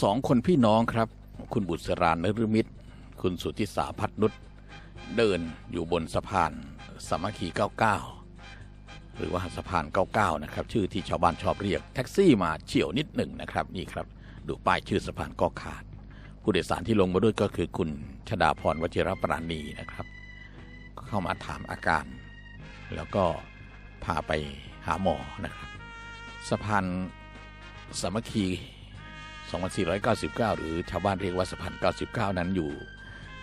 สองคนพี่น้องครับ คุณบุษรานฤมิตร คุณสุทธิสาพัฒนุชเดินอยู่บนสะพานสามัคคี 99 หรือว่าสะพาน 99 นะครับ ชื่อที่ชาวบ้านชอบเรียก แท็กซี่มาเฉี่ยวนิดหนึ่งนะครับ นี่ครับ ดูป้ายชื่อสะพานก็ขาด ผู้โดยสารที่ลงมาด้วยก็คือคุณชดาพรวชิรปราณีนะครับ เข้ามาถามอาการ แล้วก็พาไปหาหมอนะครับ สะพานสามัคคี 2499 หรือชาวบ้านเรียกว่าสะพาน99 นั้นอยู่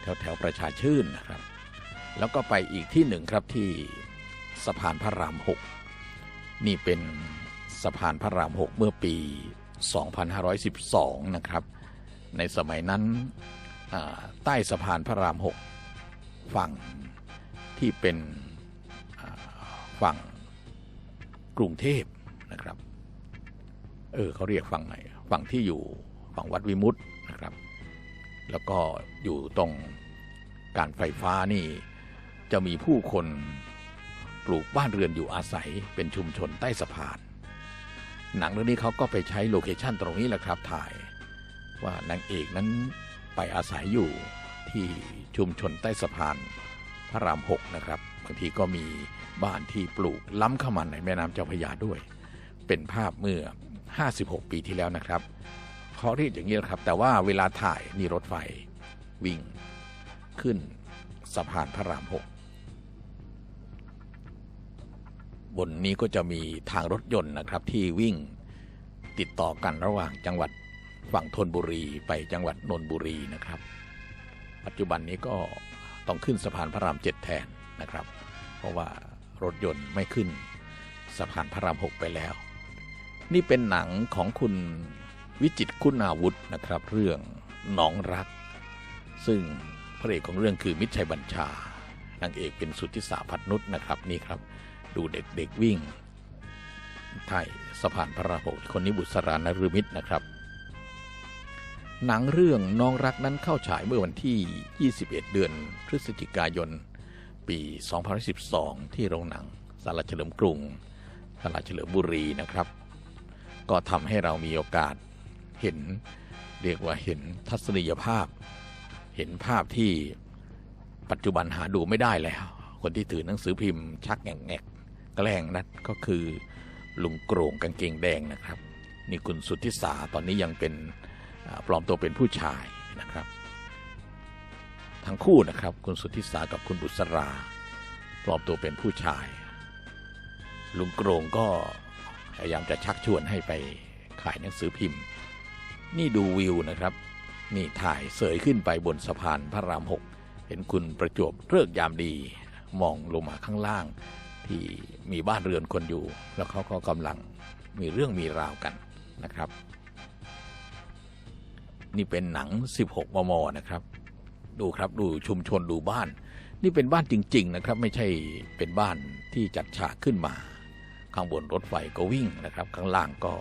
แถวแถวประชาชื่นนะครับ แล้วก็ไปอีกที่หนึ่งครับที่สะพานพระราม6นี่เป็นสะพานพระราม6เมื่อปี 2512 นะครับ ในสมัยนั้นใต้สะพานพระราม6ฝั่งที่เป็นฝั่งกรุงเทพนะครับ เออเขาเรียกฝั่งไหน ฝั่งที่อยู่ฝั่งวัดวิมุตตินะครับ แล้วก็อยู่ตรงการไฟฟ้านี่จะมีผู้คนปลูกบ้านเรือนอยู่อาศัยเป็นชุมชนใต้สะพาน หนังเรื่องนี้เขาก็ไปใช้โลเคชั่นตรงนี้แหละครับถ่าย ว่านางเอกนั้นไปอาศัยอยู่ที่ชุมชนใต้สะพานพระรามหกนะครับบางทีก็มีบ้านที่ปลูกล้ำเข้ามาในแม่น้ำเจ้าพระยาด้วย เป็นภาพเมื่อ 56 ปีที่แล้วนะครับเขาเรียกอย่างนี้นะครับ แต่ว่าเวลาถ่ายนี่รถไฟวิ่งขึ้นสะพานพระราม6บนนี้ก็จะมีทางรถยนต์นะครับที่วิ่งติดต่อกันระหว่างจังหวัดฝั่งธนบุรีไปจังหวัดนนทบุรีนะครับ ปัจจุบันนี้ก็ต้องขึ้นสะพานพระรามเจ็ดแทนนะครับ เพราะว่ารถยนต์ไม่ขึ้นสะพานพระรามหกไปแล้ว นี่เป็นหนังของคุณวิจิตคุณอาวุธนะครับ เรื่องหนองรัก ซึ่งพระเอกของเรื่องคือมิตรชัยบัญชานางเอกเป็นสุทธิสาพัฒนุษนะครับนี่ครับ ดูเด็กๆวิ่งไทยสะพานพระรามหกคนนี้บุษรานฤมิตรนะครับ หนังเรื่องน้องรักนั้นเข้าฉายเมื่อวันที่ 21 เดือนพฤศจิกายน ปี 2012 ที่โรงหนังสารเฉลิมกรุงสารเฉลิมบุรีนะครับ ก็ทำให้เรามีโอกาสเห็นเรียกว่าเห็นทัศนียภาพ เห็นภาพที่ปัจจุบันหาดูไม่ได้แล้ว คนที่ถือหนังสือพิมพ์ ชักแงกแงกแกล้งนัดก็คือลุงโกรงกางเกงแดงนะครับ นี่คุณสุทธิสาตอนนี้ยังเป็นปลอมตัวเป็นผู้ชายนะครับ ทั้งคู่นะครับคุณสุทธิสากับคุณบุษรา ปลอมตัวเป็นผู้ชาย ลุงโกรงก็ พยายามจะชักชวนให้ไปขายหนังสือพิมพ์ นี่ดูวิวนะครับ นี่ถ่ายเสยขึ้นไปบนสะพานพระรามหกเห็นคุณประจวบเลิกยามดี มองลงมาข้างล่าง ที่มีบ้านเรือนคนอยู่ แล้วเขาก็กำลังมีเรื่องมีราวกันนะครับ นี่เป็นหนัง 16 มมนะครับ ดูครับดูชุมชนดูบ้าน นี่เป็นบ้านจริง ๆ นะครับ ไม่ใช่เป็นบ้านที่จัดฉากขึ้นมา ข้างบนรถไฟก็วิ่งนะครับ ข้างล่างก็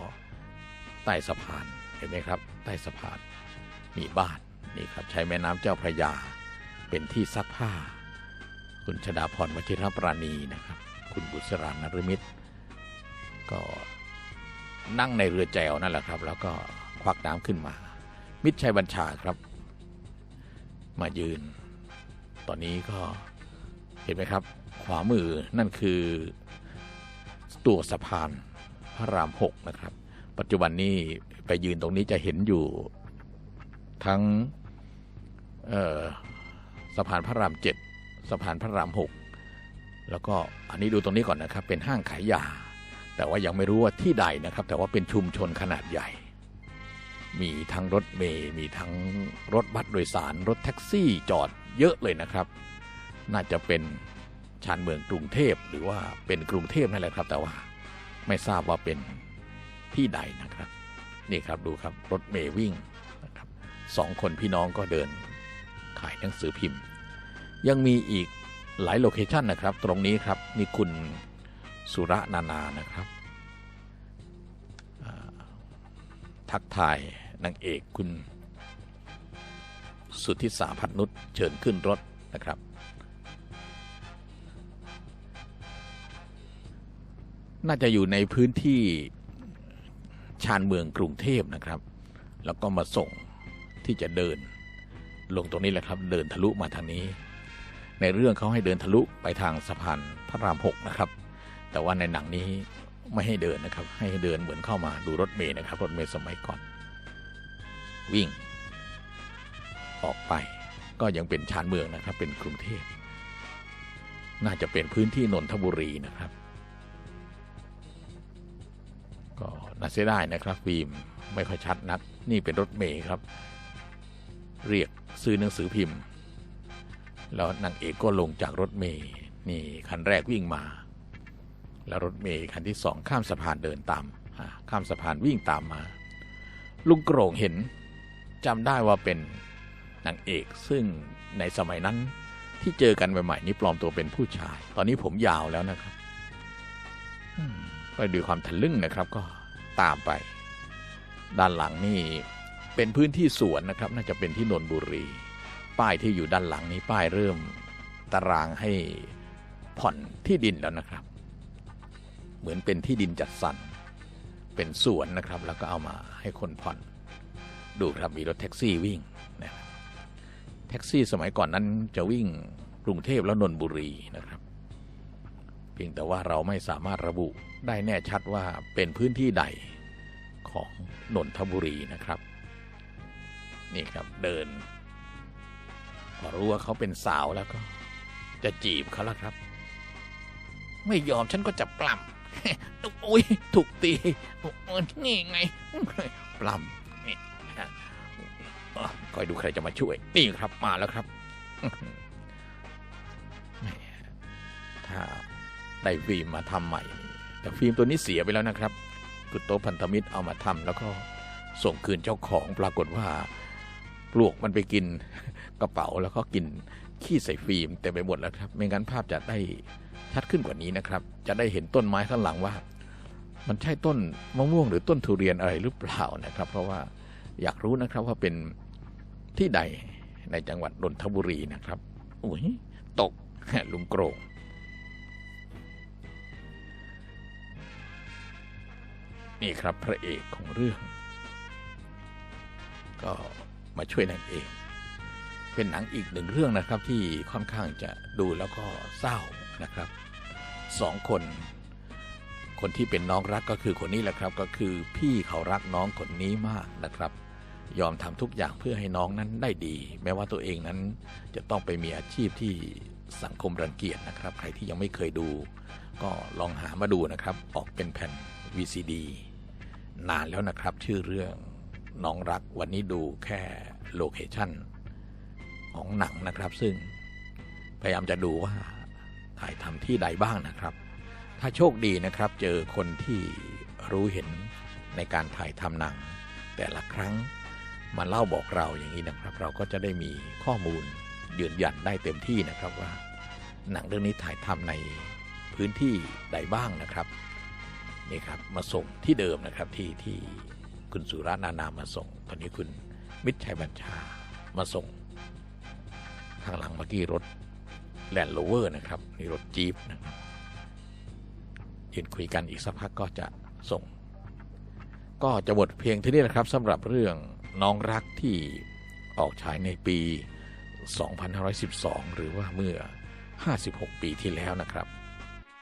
ใต้สะพานเห็นไหมครับ ใต้สะพานมีบ้านนี่ครับใช้แม่น้ำเจ้าพระยา เป็นที่ซักผ้า คุณชดาพรวชิรปราณีนะครับ คุณบุษรานรมิตร ก็นั่งในเรือแจวนั่นแหละครับ แล้วก็ควักน้ำขึ้นมา มิตรชัยบัญชาครับ มายืน ตอนนี้ก็เห็นไหมครับ ขวามือนั่นคือ ตัวสะพานพระรามหกนะครับ ปัจจุบันนี้ไปยืนตรงนี้จะเห็นอยู่ทั้งสะพานพระรามเจ็ดสะพานพระรามหกแล้วก็อันนี้ดูตรงนี้ก่อนนะครับ เป็นห้างขายยา แต่ว่ายังไม่รู้ว่าที่ใดนะครับ แต่ว่าเป็นชุมชนขนาดใหญ่ มีทั้งรถเมล์มีทั้งรถบัสโดยสาร รถแท็กซี่จอดเยอะเลยนะครับ น่าจะเป็น ชานเมืองกรุงเทพหรือว่าเป็นกรุงเทพนั่นแหละครับ แต่ว่าไม่ทราบว่าเป็นที่ใดนะครับ นี่ครับดูครับรถเมล์วิ่งนะครับสองคนพี่น้องก็เดินขายหนังสือพิมพ์ ยังมีอีกหลายโลเคชันนะครับ ตรงนี้ครับนี่คุณสุระนานานะครับทักทายนางเอกคุณ สุทธิสาพัฒนุชเชิญขึ้นรถนะครับ น่าจะอยู่ในพื้นที่ชานเมืองกรุงเทพนะครับ แล้วก็มาส่งที่จะเดิน ลงตรงนี้แหละครับ เดินทะลุมาทางนี้ ในเรื่องเขาให้เดินทะลุไปทางสะพานพระรามหกนะครับ แต่ว่าในหนังนี้ไม่ให้เดินนะครับ ให้เดินเหมือนเข้ามาดูรถเมล์นะครับ รถเมล์สมัยก่อน วิ่ง ออกไปก็ยังเป็นชานเมืองนะครับ เป็นกรุงเทพน่าจะเป็นพื้นที่นนทบุรีนะครับ น่าเสียดายนะครับฟิล์มไม่ค่อยชัดนัก นี่เป็นรถเมล์ครับ เรียกซื้อหนังสือพิมพ์ แล้วนางเอกก็ลงจากรถเมล์นี่คันแรกวิ่งมา แล้วรถเมล์คันที่สองข้ามสะพานเดินตามข้ามสะพานวิ่งตามมา ลุงโกรงเห็นจำได้ว่าเป็นนางเอกซึ่งในสมัยนั้นที่เจอกันใหม่ๆนี่ปลอมตัวเป็นผู้ชาย ตอนนี้ผมยาวแล้วนะครับก็ด้วยความทะลึ่งนะครับก็ ตามไป ด้านหลังนี่เป็นพื้นที่สวนนะครับ น่าจะเป็นที่นนบุรี ป้ายที่อยู่ด้านหลังนี้ป้ายเริ่มตารางให้ผ่อนที่ดินแล้วนะครับ เหมือนเป็นที่ดินจัดสรรเป็นสวนนะครับ แล้วก็เอามาให้คนผ่อน ดูครับมีรถแท็กซี่วิ่งนะแท็กซี่สมัยก่อนนั้นจะวิ่งกรุงเทพแล้วนนบุรีนะครับ เพียงแต่ว่าเราไม่สามารถระบุได้แน่ชัดว่าเป็นพื้นที่ใดของนนทบุรีนะครับ นี่ครับเดิน พอรู้ว่าเขาเป็นสาวแล้วก็ จะจีบเขาแล้วครับ ไม่ยอมฉันก็จะปล้ำโอ้ยถูกตีโอ้ยนี่ไงปล้ำนี่คอยดูใครจะมาช่วยนี่ครับมาแล้วครับถ้า ได้ฟิล์มมาทำใหม่ แต่ฟิล์มตัวนี้เสียไปแล้วนะครับกุตโตพันธมิตรเอามาทำแล้วก็ส่งคืนเจ้าของปรากฏว่าปลวกมันไปกินกระเป๋าแล้วก็กินขี้ใส่ฟิล์มเต็มไปหมดแล้วครับ ไม่งั้นภาพจะได้ชัดขึ้นกว่านี้นะครับ จะได้เห็นต้นไม้ข้างหลังว่า มันใช่ต้นมะม่วงหรือต้นทุเรียนอะไรหรือเปล่านะครับ เพราะว่าอยากรู้นะครับว่าเป็นที่ใดในจังหวัดนนทบุรีนะครับอุ้ยตกลุงโกรง นี่ครับพระเอกของเรื่อง ก็มาช่วยนางเอกเป็นหนังอีกหนึ่งเรื่องนะครับที่ค่อนข้างจะดูแล้วก็เศร้านะครับสองคน คนที่เป็นน้องรักก็คือคนนี้แหละครับ ก็คือพี่เขารักน้องคนนี้มากนะครับ ยอมทำทุกอย่างเพื่อให้น้องนั้นได้ดี แม้ว่าตัวเองนั้นจะต้องไปมีอาชีพที่สังคมรังเกียจนะครับ ใครที่ยังไม่เคยดู ก็ลองหามาดูนะครับ ออกเป็นแผ่น VCD นานแล้วนะครับ ชื่อเรื่องน้องรักวันนี้ดูแค่โลเคชั่นของหนังนะครับ ซึ่งพยายามจะดูว่าถ่ายทำที่ใดบ้างนะครับ ถ้าโชคดีนะครับ เจอคนที่รู้เห็นในการถ่ายทำหนัง แต่ละครั้งมาเล่าบอกเราอย่างนี้นะครับ เราก็จะได้มีข้อมูลยืนยันได้เต็มที่นะครับว่า หนังเรื่องนี้ถ่ายทำในพื้นที่ใดบ้างนะครับ นี่ครับมาส่งที่เดิมนะครับที่ที่คุณสุรานานามาส่ง ตอนนี้คุณมิตรชัยบัญชามาส่งข้างหลังเมื่อกี้รถแลนด์โรเวอร์นะครับนี่รถจี๊ปนะครับยืนคุยกันอีกสักพักก็จะส่ง ก็จะหมดเพียงเท่นี้นะครับสำหรับเรื่องน้องรักที่ออกฉายในปี 2512 หรือว่าเมื่อ 56 ปีที่แล้วนะครับ